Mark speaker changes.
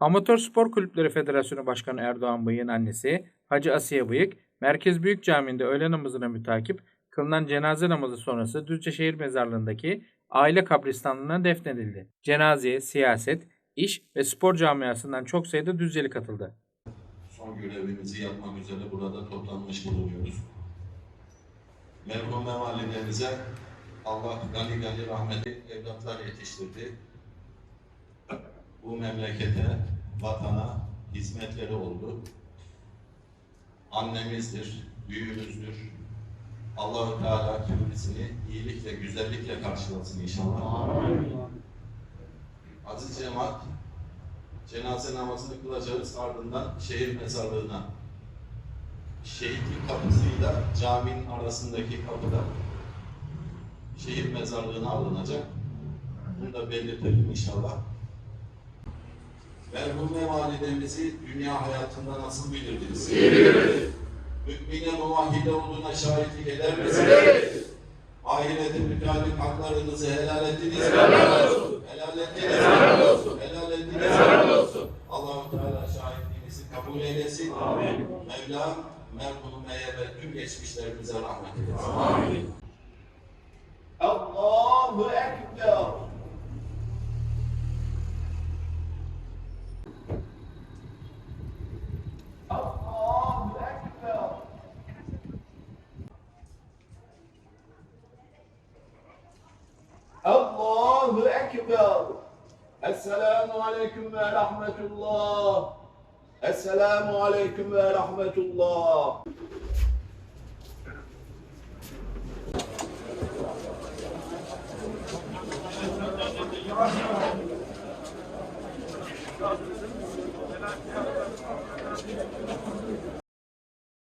Speaker 1: Amatör Spor Kulüpleri Federasyonu Başkanı Erdoğan Bıyık'ın annesi Hacı Asiye Bıyık, Merkez Büyük Camii'nde öğle namazına mütakip kılınan cenaze namazı sonrası Düzce Şehir Mezarlığı'ndaki aile kabristanlığına defnedildi. Cenazeye siyaset, iş ve spor camiasından çok sayıda Düzceli katıldı.
Speaker 2: son görevimizi yapmak üzere burada toplanmış bulunuyoruz. Merhum validemize Allah gani gani rahmeti evlatlar yetiştirdi. Bu memlekete, vatana hizmetleri oldu. Annemizdir, büyüğümüzdür. Allahu Teala kendisini iyilikle, güzellikle karşılasın inşallah. Aziz cemaat, cenaze namazını kılacağız ardından şehir mezarlığına şehitlik kapısıyla caminin arasındaki kapıda şehir mezarlığına alınacak. Bunu da belirtelim inşallah. Merhume validemizi dünya hayatında nasıl bilirdiniz? İyi biliriz. Mümine muvahhide olduğuna şahitlik eder misiniz? Evet. Ahirete müteallik haklarınızı helal ettiniz mi? Helal olsun. Helal ettiniz mi? Helal olsun. Helal ettiniz mi? Helal olsun. Allah-u Teala şahitliğinizi kabul eylesin. Amin. Mevla merhumeye ve tüm geçmişlerimize rahmet eylesin. Amin.
Speaker 3: أكبر السلام عليكم ورحمة الله السلام عليكم ورحمة الله Thank you.